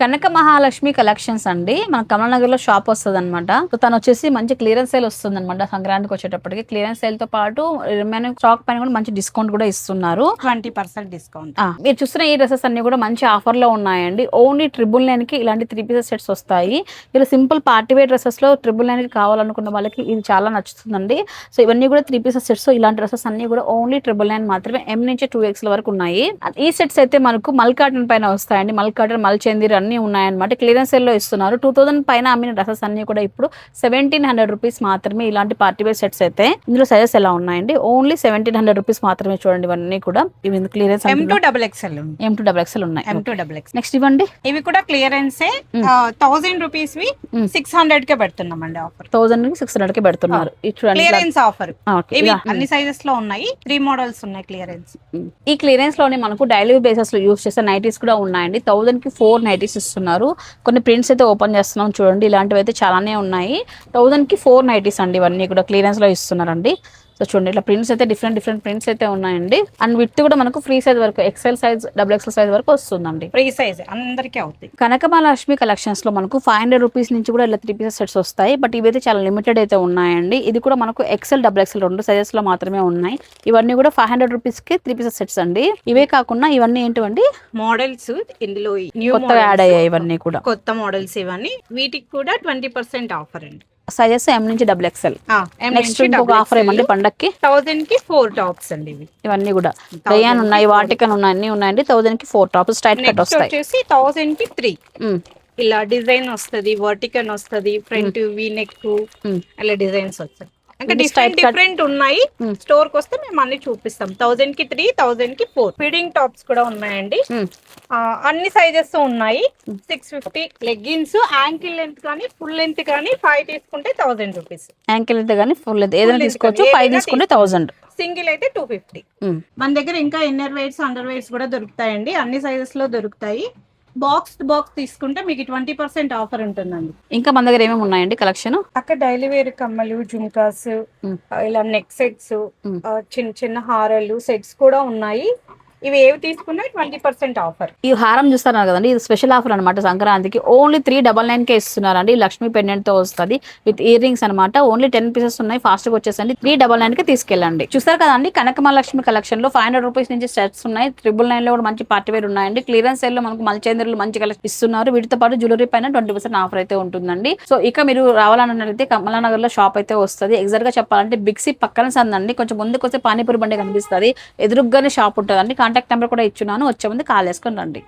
కనక Mahalakshmi collections అండి. మన కమలనగర్లో shop వస్తుంది అనమాట సో తను వచ్చేసి మంచి క్లియరెన్స్ సేల్ వస్తుంది అనమాట సంక్రాంతికి వచ్చేటప్పటికి. క్లియరెన్స్ సేల్తో పాటు రిమైనింగ్ స్టాక్ పైన కూడా మంచి డిస్కౌంట్ కూడా ఇస్తున్నారు. ట్వంటీ పర్సెంట్ డిస్కౌంట్ మీరు చూస్తున్న ఈ డ్రెస్సెస్ అన్ని కూడా మంచి ఆఫర్లో ఉన్నాయండి. ఓన్లీ ట్రిపుల్ నైన్కి ఇలాంటి త్రీ పీసెస్ సెట్స్ వస్తాయి. ఇలా సింపుల్ పార్టీ వేర్ డ్రెస్సెస్లో ట్రిపుల్ నైన్కి కావాలనుకున్న వాళ్ళకి ఇది చాలా నచ్చుతుందండి. సో ఇవన్నీ కూడా త్రీ పీసెస్ సెట్స్ ఇలాంటి డ్రెస్సెస్ అన్ని కూడా ఓన్లీ ట్రిపుల్ నైన్ మాత్రమే ఎం నుంచి టూ ఎక్స్ వరకు ఉన్నాయి. ఈ సెట్స్ అయితే మనకు మల్ కాటన్ పైన వస్తాయండి. మల్ కాటన్ మల్ చందీర్ అన్ని ఉన్నాయన్నమాట. క్లియరెన్స్ సేల్లో ఇస్తున్నారు. టూ థౌసండ్ పైన అమ్మిన డ్రెస్సెస్ అన్ని కూడా ఇప్పుడు సెవెంటీన్ హండ్రెడ్ రూపీస్ మాత్రమే ఇలాంటి పార్టీ వేర్ సెట్స్ అయితే ఇందులో సైజెస్ ఎలా ఉన్నాయండి? ఓన్లీ సెవెంటీన్ హండ్రెడ్ రూపీస్ మాత్రమే చూడండి ఇవన్నీ కూడా. ఇవి clearance M two double XL M two double XL ఉన్నాయి. M two double X next ఇవ్వండి. ఇవి కూడా క్లియరెన్సే థౌసండ్ రూపీస్ వి. సిక్స్ హండ్రెడ్ కే పెడుతున్నామండి ఆఫర్ థౌసండ్ సిక్స్ హండ్రెడ్కి పెడుతున్నారు. క్లియరెన్స్ ఆఫర్ ఆ, okay. ఇవి ఇలా. అన్ని సైజెస్లో ఉన్నాయి. త్రీ మోడల్స్ ఉన్నాయి క్లియరెన్స్ ఉమ్. ఈ క్లియరెన్స్లోనే మనకు డైలీ బేసిస్లో యూస్ చేసే నైటీస్ కూడా ఉన్నాయండి. థౌసండ్కి ఫోర్ నైటీస్ ఇస్తున్నారు కొన్ని ప్రింట్స్ అయితే ఓపెన్ చేస్తున్నాం చూడండి. ఇలాంటివి అయితే చాలానే ఉన్నాయి. థౌసండ్కి ఫోర్ నైటీస్ అండి ఇవన్నీ కూడా. క్లియరెన్స్లో ఇస్తున్నారండి. సో చూడండి ఇట్లా ప్రింట్స్ అయితే డిఫరెంట్ డిఫరెంట్ ప్రింట్స్ అయితే ఉన్నాయండి. అండ్ విత్ కూడా మనకు ఫ్రీ సైజ్ వరకు XL size double XL size వరకు వస్తుందండి. ఫ్రీ సైజ్ అందరికీ అవుతాయి. కనకమహాలక్ష్మి కలెక్షన్స్లో మనకు ఫైవ్ హండ్రెడ్ రూపీస్ నుంచి కూడా ఇలా త్రీ పీసెస్ సెట్స్ వస్తాయి. బట్ ఇవైతే చాలా లిమిటెడ్ అయితే ఉన్నాయండి. ఇది కూడా మనకు ఎక్సెల్ డబుల్ ఎక్సెల్ రెండు సైజెస్లో మాత్రమే ఉన్నాయి. ఇవన్నీ కూడా ఫైవ్ హండ్రెడ్ రూపీస్కి త్రీ పీసెస్ సెట్స్ అండి. ఇవే కాకుండా ఇవన్నీ ఏంటివండి? మోడల్స్ ఇందులో న్యూ కొత్తగా యాడ్ అయ్యాయి ఇవన్నీ కూడా. కొత్త మోడల్స్ ఇవన్నీ. వీటికి కూడా ట్వంటీ పర్సెంట్ ఆఫర్ అండి. సైజెస్ ఎం నుంచి డబుల్ ఎక్సెల్ నెక్స్ట్ ఇంకొక ఆఫర్ ఏమండి పండక్కి? థౌసండ్కి ఫోర్ టాప్స్ అండి ఇవి. ఇవన్నీ కూడా. రయాన్ ఉన్నాయి వాటికన్ ఉన్నాయి అన్ని ఉన్నాయండి. థౌసండ్కి ఫోర్ టాప్స్ స్ట్రైట్ కట్ వస్తాయి. వచ్చేసి థౌసండ్కి త్రీ ఇలా డిజైన్ వస్తది వర్టికన్ వస్తది ఫ్రంట్ వి నెక్. అలా డిజైన్స్ వస్తాయి ఇంకా డిఫరెంట్. డిఫరెంట్ ఉన్నాయి. Hmm. స్టోర్కి వస్తే మేము అన్ని చూపిస్తాం. థౌసండ్కి త్రీ థౌసండ్కి ఫోర్ ఫీడింగ్ టాప్స్ కూడా ఉన్నాయండి. ఆ, అన్ని సైజెస్ ఉన్నాయి. Six fifty leggings ankle length కానీ ఫుల్ లెంత్ కానీ ఫైవ్ తీసుకుంటే థౌసండ్ రూపీస్ యాంకిల్ అయితే కానీ ఫుల్ అయితే ఏదైనా తీసుకోవచ్చు ఫైవ్ తీసుకుంటే థౌసండ్ సింగిల్ అయితే టూ ఫిఫ్టీ మన దగ్గర ఇంకా ఇన్నర్ వేర్స్ అండర్ వేర్స్ కూడా దొరుకుతాయండి. అన్ని సైజెస్లో దొరుకుతాయి. బాక్స్ బాక్స్ తీసుకుంటే మీకు ట్వంటీ పర్సెంట్ ఆఫర్ ఉంటుందండి ఇంకా మన దగ్గర ఏమేమి ఉన్నాయండి కలెక్షన్ అక్కడ డైలీ వేర్ కమ్మలు జుంకాస్. ఇలా నెక్ సెట్స్. చిన్న చిన్న హారాలు సెట్స్ కూడా ఉన్నాయి ఇవి ఏవి తీసుకున్నా ట్వంటీ పర్సెంట్ ఆఫర్. ఈ హారం చూస్తున్నారు కదండి ఇది స్పెషల్ ఆఫర్ అనమాట సంక్రాంతికి. ఓన్లీ త్రీ డబల్ నైన్ కే ఇస్తున్నారండి లక్ష్మీ పెండెంట్తో వస్తుంది. విత్ ఇయర్ రింగ్స్ అనమాట ఓన్లీ టెన్ పీసెస్ ఉన్నాయి ఫాస్ట్గా వచ్చేసండి. త్రీ డబల్ నైన్కి తీసుకెళ్ళండి. చూస్తారు కదండి కనకమహాలక్ష్మి కలెక్షన్లో ఫైవ్ హండ్రెడ్ రూపీస్ నుంచి సెట్స్ ఉన్నాయి. ట్రిపుల్ నైన్లో కూడా మంచి పార్టీ వేర్ ఉన్నాయండి. క్లియరెన్స్ సేల్లో మనకు మల్చేంద్రులు మంచి కలెక్షన్ ఇస్తున్నారు. వీటితో పాటు జ్యువెలరీ పైన ట్వంటీ పర్సెంట్ ఆఫర్ అయితే ఉంటుందండి. సో ఇక మీరు రావాలన్నట్లయితే కమలానగర్లో షాప్ అయితే వస్తుంది. ఎగ్జాక్ట్గా చెప్పాలంటే బిక్సీ పక్కన సందండి. కొంచెం ముందుకు వస్తే పానీపూరి బండి కనిపిస్తుంది. ఎదురుగానే షాప్ ఉంటుందండి. కాంటాక్ట్ నెంబర్ కూడా ఇచ్చున్నాను. వచ్చే ముందు కాల్ చేసుకొని రండి.